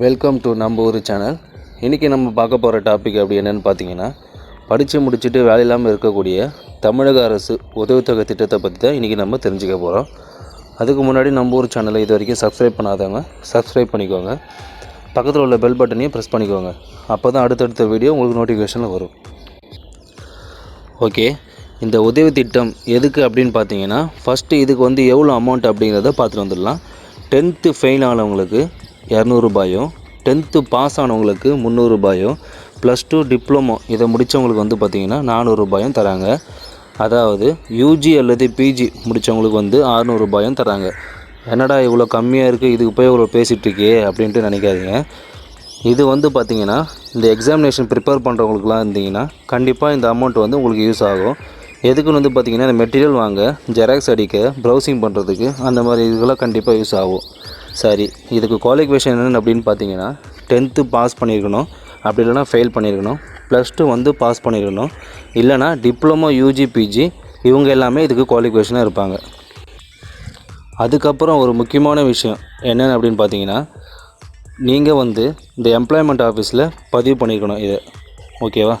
Welcome to நம்ம ஊர் channel இன்றைக்கி நம்ம பார்க்க போகிற டாபிக் அப்படி என்னென்னு பார்த்தீங்கன்னா படித்து முடிச்சுட்டு வேலை இல்லாமல் இருக்கக்கூடிய தமிழக அரசு உதவித்தொகை திட்டத்தை பற்றி தான் இன்றைக்கி நம்ம தெரிஞ்சுக்க போகிறோம் அதுக்கு முன்னாடி நம்ம ஊர் சேனலை இது வரைக்கும் சப்ஸ்கிரைப் பண்ணாதவங்க சப்ஸ்கிரைப் பண்ணிக்கோங்க. பக்கத்தில் உள்ள பெல் பட்டனையும் ப்ரெஸ் பண்ணிக்கோங்க. அப்போ தான் அடுத்தடுத்த வீடியோ உங்களுக்கு நோட்டிஃபிகேஷனில் வரும். ஓகே இந்த உதவி திட்டம் எதுக்கு அப்படின்னு பார்த்தீங்கன்னா ஃபஸ்ட்டு இதுக்கு வந்து எவ்வளோ அமௌண்ட் அப்படிங்கிறத பார்த்துட்டு வந்துடலாம். டென்த்து ஃபெயில் ஆனவங்களுக்கு இரநூறுபாயும் டென்த்து பாஸ் ஆனவங்களுக்கு முந்நூறுபாயும் ப்ளஸ் டூ டிப்ளமோ இதை முடித்தவங்களுக்கு வந்து பார்த்திங்கன்னா நானூறுபாயும் தராங்க. அதாவது யூஜி அல்லது பிஜி முடித்தவங்களுக்கு வந்து அறநூறுபாயும் தராங்க. என்னடா இவ்வளோ கம்மியாக இருக்குது இதுக்கு போய் இவ்வளோ பேசிகிட்ருக்கே அப்படின்ட்டு நினைக்காதீங்க. இது வந்து பார்த்திங்கன்னா இந்த எக்ஸாமினேஷன் ப்ரிப்பேர் பண்ணுறவங்களுக்குலாம் இருந்தீங்கன்னா கண்டிப்பாக இந்த அமௌண்ட் வந்து உங்களுக்கு யூஸ் ஆகும். எதுக்குன்னு வந்து பார்த்திங்கன்னா இந்த மெட்டீரியல் வாங்க ஜெராக்ஸ் அடிக்க ப்ரௌசிங் பண்ணுறதுக்கு அந்த மாதிரி இதுக்கெல்லாம் கண்டிப்பாக யூஸ் ஆகும். சரி இதுக்கு குவாலிஃபிகேஷன் என்னென்னு அப்படின்னு பார்த்தீங்கன்னா டென்த்து பாஸ் பண்ணியிருக்கணும். அப்படி இல்லைனா ஃபெயில் பண்ணியிருக்கணும். ப்ளஸ் டூ வந்து பாஸ் பண்ணியிருக்கணும். இல்லைனா டிப்ளமோ யூஜி பிஜி இவங்க எல்லாமே இதுக்கு குவாலிஃபிகேஷனாக இருப்பாங்க. அதுக்கப்புறம் ஒரு முக்கியமான விஷயம் என்னென்னு அப்படின்னு பார்த்தீங்கன்னா நீங்கள் வந்து இந்த எம்ப்ளாய்மெண்ட் ஆஃபீஸில் பதிவு பண்ணியிருக்கணும் இதை. ஓகேவா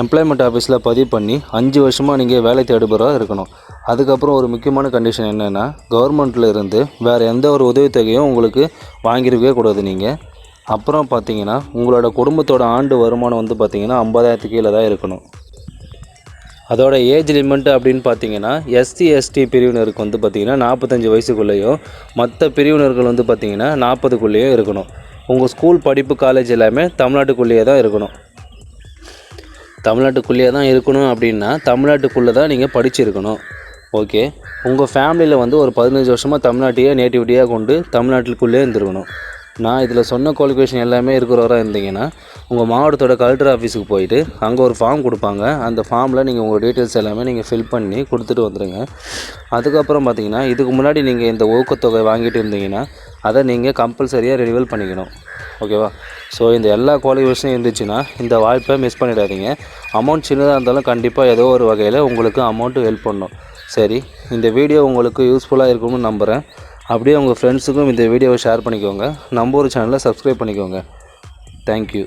எம்ப்ளாய்மெண்ட் ஆஃபீஸில் பதிவு பண்ணி அஞ்சு வருஷமாக நீங்கள் வேலை தேடுபவராக இருக்கணும். அதுக்கப்புறம் ஒரு முக்கியமான கண்டிஷன் என்னென்னா கவர்மெண்ட்டில் இருந்து வேறு எந்த ஒரு உதவித்தொகையும் உங்களுக்கு வாங்கியிருக்கவே கூடாது நீங்கள் அப்புறம் பார்த்தீங்கன்னா உங்களோட குடும்பத்தோட ஆண்டு வருமானம் வந்து பார்த்தீங்கன்னா ஐம்பதாயிரத்துக்கு கீழே தான் இருக்கணும். அதோட ஏஜ் லிமிட் அப்படின்னு பார்த்தீங்கன்னா எஸ்சி எஸ்டி பிரிவினருக்கு வந்து பார்த்திங்கன்னா நாற்பத்தஞ்சு வயசுக்குள்ளேயும் மற்ற பிரிவினர்கள் வந்து பார்த்திங்கன்னா நாற்பதுக்குள்ளேயும் இருக்கணும். உங்கள் ஸ்கூல் படிப்பு காலேஜ் எல்லாமே தமிழ்நாட்டுக்குள்ளேயே தான் இருக்கணும். தமிழ்நாட்டுக்குள்ளேயே தான் இருக்கணும் அப்படின்னா தமிழ்நாட்டுக்குள்ளே தான் நீங்கள் படிச்சிருக்கணும். ஓகே? உங்கள் ஃபேமிலியில் வந்து ஒரு பதினஞ்சு வருஷமாக தமிழ்நாட்டையே நேட்டிவிட்டியாக கொண்டு தமிழ்நாட்டுக்குள்ளே இருந்துருக்கணும். நான் இதில் சொன்ன குவாலிஃபிகேஷன் எல்லாமே இருக்கிறவராக இருந்தீங்கன்னா உங்கள் மாவட்டத்தோட கலெக்டர் ஆஃபீஸுக்கு போயிட்டு அங்கே ஒரு ஃபார்ம் கொடுப்பாங்க. அந்த ஃபார்மில் நீங்கள் உங்கள் டீட்டெயில்ஸ் எல்லாமே நீங்கள் ஃபில் பண்ணி கொடுத்துட்டு வந்துடுங்க அதுக்கப்புறம் பார்த்தீங்கன்னா இதுக்கு முன்னாடி நீங்கள் இந்த ஊக்கத்தொகை வாங்கிட்டு இருந்தீங்கன்னா அதை நீங்கள் கம்பல்சரியாக ரினிவல் பண்ணிக்கணும். ஓகேவா ஸோ இந்த எல்லா குவாலிஃபிகேஷனும் இருந்துச்சுன்னா இந்த வாய்ப்பை மிஸ் பண்ணிடாதீங்க. அமௌண்ட் சின்னதாக இருந்தாலும் கண்டிப்பாக ஏதோ ஒரு வகையில் உங்களுக்கு அமௌண்ட்டு ஹெல்ப் பண்ணும். சரி இந்த வீடியோ உங்களுக்கு யூஸ்ஃபுல்லாக இருக்கும்னு நம்புகிறேன் அப்படியே உங்கள் ஃப்ரெண்ட்ஸுக்கும் இந்த வீடியோவை ஷேர் பண்ணிக்கோங்க. நம்ம ஒரு சேனலை சப்ஸ்கிரைப் பண்ணிக்கோங்க. தேங்க்யூ